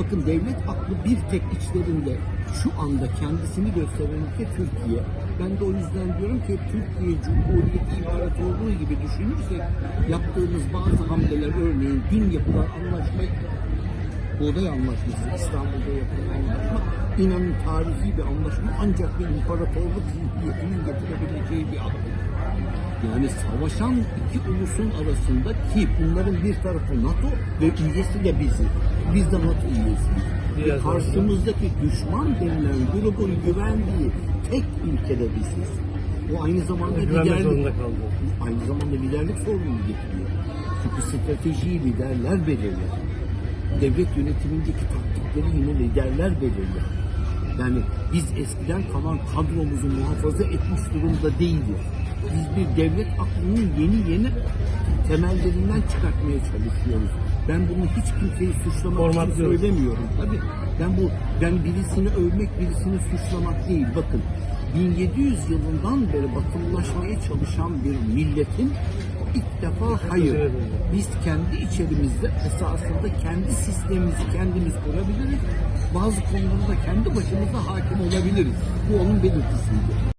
Bakın devlet aklı bir tek içlerinde şu anda kendisini gösteren ülke Türkiye. Ben de o yüzden diyorum ki Türkiye Cumhuriyeti İmparatorluğu gibi düşünürsek yaptığımız bazı hamleler örneğin dün yapılan anlaşma Buğday Anlaşması, İstanbul'da yapılan anlaşma inanın tarihi bir anlaşma ancak bir imparatorluk zihniyetinin getirebileceği bir adım. Yani savaşan iki ulusun arasında ki bunların bir tarafı NATO ve üyesi de bizi. Biz de NATO üyesiyiz. Ve Biraz karşımızdaki düşman denilen grubun güvendiği tek ülkede biziz. O aynı zamanda Güvenmek liderlik, kaldı. aynı zamanda liderlik sorununu getiriyor. Çünkü stratejiyi liderler belirler. Devlet yönetimindeki taktikleri yine liderler belirler. Yani biz eskiden kalan kadromuzu muhafaza etmiş durumda değiliz. Biz bir devlet aklının yeni yeni temellerinden çıkartmaya çalışıyoruz. Ben bunu hiç kimseyi suçlamak için Formatlıyoruz. söylemiyorum. Tabii ben bu ben birisini övmek, birisini suçlamak değil. Bakın 1700 yılından beri batılılaşmaya çalışan bir milletin ilk defa hayır. Biz kendi içerimizde esasında kendi sistemimizi kendimiz kurabiliriz. Bazı konularda kendi başımıza hakim olabiliriz. Bu onun belirtisiydi.